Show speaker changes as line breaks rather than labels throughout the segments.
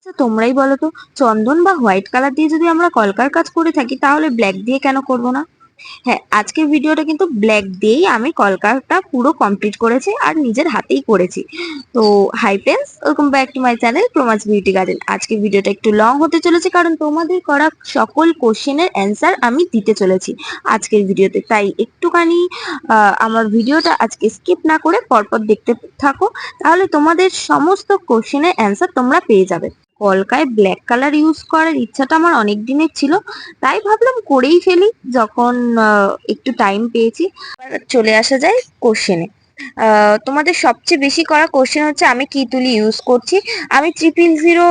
আচ্ছা তোমরাই বলো তো, চন্দন বা হোয়াইট কালার দিয়ে যদি আমরা কলকার কাজ করে থাকি, তাহলে ব্ল্যাক দিয়ে কেন করব না? হ্যাঁ আজকের ভিডিওটা কিন্তু ব্ল্যাক দিয়েই আমি কলকারটা পুরো কমপ্লিট করেছি আর নিজের হাতেই করেছি। তো hi friends welcome back to my channel Pramaj beauty garden আজকের ভিডিওটা একটু লং হতে চলেছে কারণ তোমাদের করা সকল কোশ্চেনের অ্যান্সার আমি দিতে চলেছি আজকের ভিডিওতে। তাই একটুখানি আমার ভিডিওটা আজকে স্কিপ না করে পরপর দেখতে থাকো, তাহলে তোমাদের সমস্ত কোশ্চেনের অ্যান্সার তোমরা পেয়ে যাবে। কলকায় ব্ল্যাক কালার ইউজ করার ইচ্ছাটা আমার অনেক দিনের ছিল, তাই ভাবলাম করেই ফেলি, যখন একটু টাইম পেয়েছি। চলে আসা যায় কোশ্চেনে তোমাদের সবচেয়ে বেশি করা কোশ্চেন হচ্ছে, আমি কি তুলি ইউজ করছি? আমি ট্রিপল জিরো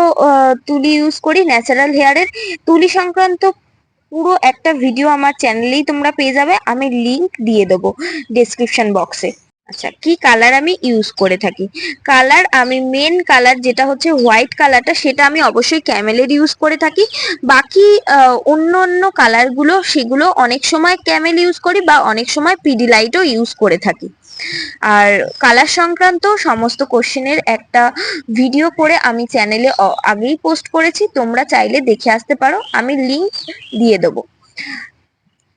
তুলি ইউজ করি ন্যাচারাল হেয়ারের তুলি সংক্রান্ত পুরো একটা ভিডিও আমার চ্যানেলেই তোমরা পেয়ে যাবে, আমি লিংক দিয়ে দেবো ডেসক্রিপশন বক্সে আচ্ছা কি কালার আমি ইউজ করে থাকি? কালার আমি মেন কালার যেটা হচ্ছে হোয়াইট কালারটা সেটা আমি অবশ্যই ক্যামেলের ইউজ করে থাকি। বাকি অন্য অন্য কালারগুলো সেগুলো অনেক সময় ক্যামেল ইউজ করি বা অনেক সময় পিডিলাইটও ইউজ করে থাকি। আর কালার সংক্রান্ত সমস্ত কোশ্চেনের একটা ভিডিও করে আমি চ্যানেলে আগেই পোস্ট করেছি, তোমরা চাইলে দেখে আসতে পারো। আমি লিংক দিয়ে দেবো।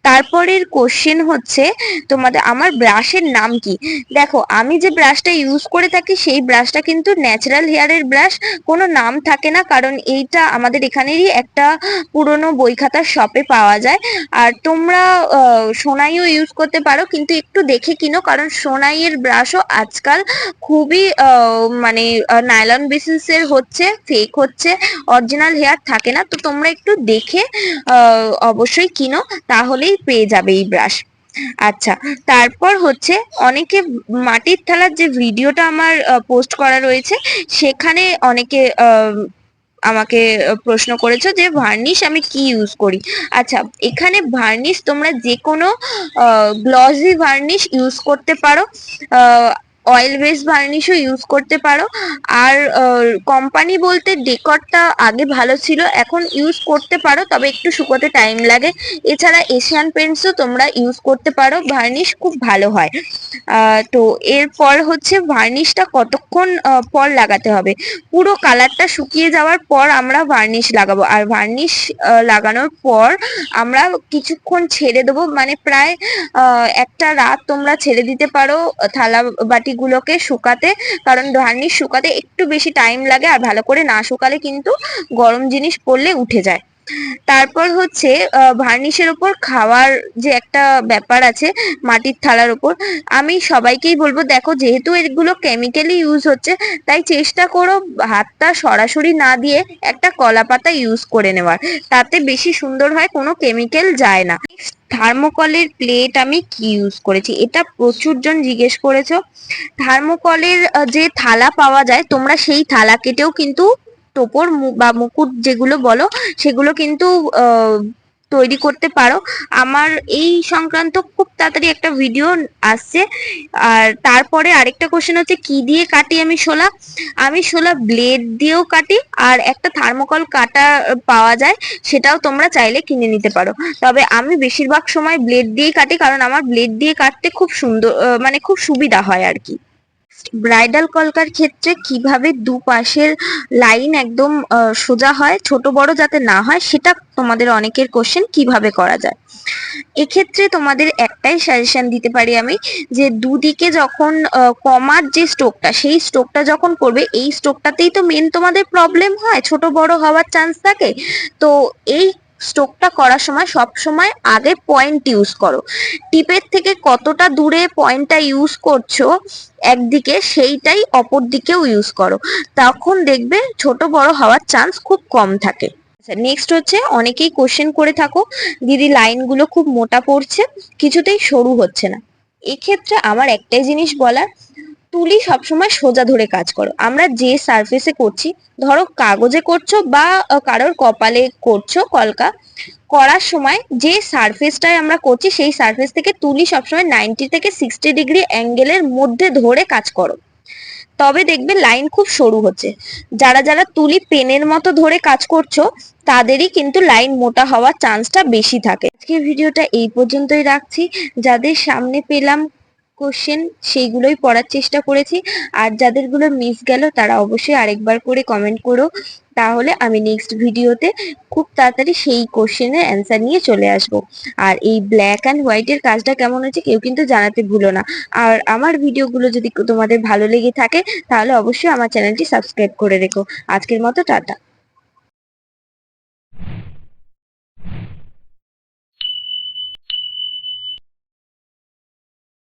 তারপরের কোশ্চেন হচ্ছে তোমাদের, আমার ব্রাশের নাম কি? দেখো, আমি যে ব্রাশটা ইউজ করে থাকি, সেই ব্রাশটা কিন্তু ন্যাচারাল হেয়ারের ব্রাশ কোনো নাম থাকে না, কারণ এইটা আমাদের এখানেরই একটা পুরনো বই খাতার শপে পাওয়া যায়। আর তোমরা সোনাইও ইউজ করতে পারো, কিন্তু একটু দেখে কিনো, কারণ সোনাইয়ের ব্রাশও আজকাল খুবই মানে নাইলন বেসিসের হচ্ছে ফেক হচ্ছে অরিজিনাল হেয়ার থাকে না। তো তোমরা একটু দেখে অবশ্যই কিনো তাহলেই পেয়ে যাবে এই ব্রাশ আচ্ছা তারপর হচ্ছে অনেকে মাটির থালার যে ভিডিওটা আমার পোস্ট করা রয়েছে, সেখানে অনেকে আমাকে প্রশ্ন করেছ যে ভার্নিশ আমি কি ইউজ করি? আচ্ছা এখানে ভার্নিশ তোমরা যে কোনো গ্লসি ভার্নিশ ইউজ করতে পারো। অয়েল বেস ভার্নিশও ইউজ করতে পারো। আর কোম্পানি বলতে ডেকরটা আগে ভালো ছিল, এখন ইউজ করতে পারো, তবে একটু শুকোতে টাইম লাগে। এছাড়া এশিয়ান পেন্টসও তোমরা ইউজ করতে পারো ভার্নিশ খুব ভালো হয়। তো এরপর হচ্ছে ভার্নিশটা কতক্ষণ পর লাগাতে হবে? পুরো কালারটা শুকিয়ে যাওয়ার পর আমরা ভার্নিশ লাগাবো। আর ভার্নিশ লাগানোর পর আমরা কিছুক্ষণ ছেড়ে দেবো। মানে প্রায় একটা রাত তোমরা ছেড়ে দিতে পারো, থালা বাটিগুলোকে শুকাতে, কারণ ভার্নিশ শুকাতে একটু বেশি টাইম লাগে আর ভালো করে না শুকালে কিন্তু গরম জিনিস পড়লে উঠে যায়। তারপর হচ্ছে ভার্নিশের ওপর খাওয়ার যে একটা ব্যাপার আছে, মাটির থালার ওপর, আমি সবাইকেই বলব, দেখো যেহেতু এগুলো কেমিক্যালি ইউজ হচ্ছে, তাই চেষ্টা করো হাতটা সরাসরি না দিয়ে একটা কলা পাতা ইউজ করে নেওয়ার। তাতে বেশি সুন্দর হয়, কোনো কেমিক্যাল যায় না। থার্মোকলের প্লেট আমি কি ইউজ করেছি? এটা প্রচুর জন জিজ্ঞেস করেছ। থার্মোকলের যে থালা পাওয়া যায়, তোমরা সেই থালা কেটেও কিন্তু টোপর বা মুকুট যেগুলো বলো, সেগুলো কিন্তু তৈরি করতে পারো। আমার এই সংক্রান্ত খুব তাড়াতাড়ি একটা ভিডিও আসছে। আর তারপরে আরেকটা কোশ্চেন হচ্ছে, কি দিয়ে কাটি আমি শোলা আমি শোলা ব্লেড দিয়েও কাটি, আর একটা থার্মোকল কাটা পাওয়া যায়, সেটাও তোমরা চাইলে কিনে নিতে পারো। তবে আমি বেশিরভাগ সময় ব্লেড দিয়েই কাটি, কারণ আমার ব্লেড দিয়ে কাটতে খুব সুন্দর মানে খুব সুবিধা হয় আর কি। ব্রাইডাল কলকার ক্ষেত্রে কীভাবে দুপাশের লাইন একদম সোজা হয়, ছোট বড় যাতে না হয়, সেটা তোমাদের অনেকের কোশ্চেন কীভাবে করা যায়? এক্ষেত্রে তোমাদের একটাই সাজেশন দিতে পারি আমি, যে দুদিকে যখন কমার যে স্ট্রোকটা সেই স্ট্রোকটা যখন করবে, এই স্ট্রোকটাতেই তো মেন তোমাদের প্রবলেম হয়, ছোট বড় হওয়ার চান্স থাকে। তো এই স্ট্রোকটা করার সময় সব সময় আগে পয়েন্ট ইউজ করো। টিপের থেকে কতটা দূরে পয়েন্টটা ইউজ করছ, একদিকে সেইটাই অপর দিকেও ইউজ করো। তখন দেখবে ছোট বড় হওয়ার চান্স খুব কম থাকে। আচ্ছা নেক্সট হচ্ছে অনেকেই কোশ্চেন করে থাকো, দিদি লাইনগুলো খুব মোটা পড়ছে, কিছুতেই সরু হচ্ছে না। এক্ষেত্রে আমার একটাই জিনিস বলার তুলি সবসময় সোজা ধরে কাজ করো। আমরা যে সারফেসে করছি, ধরো কাগজে করছ বা কারোর কপালে করছ কলকা, করার সময় যে সারফেসটায় আমরা করছি, সেই সারফেস থেকে তুলি সবসময় নাইনটি থেকে সিক্সটি ডিগ্রি অ্যাঙ্গেলের মধ্যে ধরে কাজ করো। তবে দেখবে লাইন খুব সরু হচ্ছে। যারা যারা তুলি পেনের মতো ধরে কাজ করছ, তাদেরই কিন্তু লাইন মোটা হওয়ার চান্সটা বেশি থাকে। আজকে ভিডিওটা এই পর্যন্তই রাখছি। যাদের সামনে পেলাম কোশ্চেন সেইগুলোই পড়ার চেষ্টা করেছি। আর যাদেরগুলো মিস গেল, তারা অবশ্যই আরেকবার করে কমেন্ট করো। তাহলে আমি নেক্সট ভিডিওতে খুব তাড়াতাড়ি সেই কোশ্চেনের অ্যান্সার নিয়ে চলে আসব। আর এই ব্ল্যাক অ্যান্ড হোয়াইটের কাজটা কেমন হয়েছে কেউ কিন্তু জানাতে ভুলো না। আর আমার ভিডিওগুলো যদি তোমাদের ভালো লেগে থাকে, তাহলে অবশ্যই আমার চ্যানেলটি সাবস্ক্রাইব করে রেখো। আজকের মতো টাটা।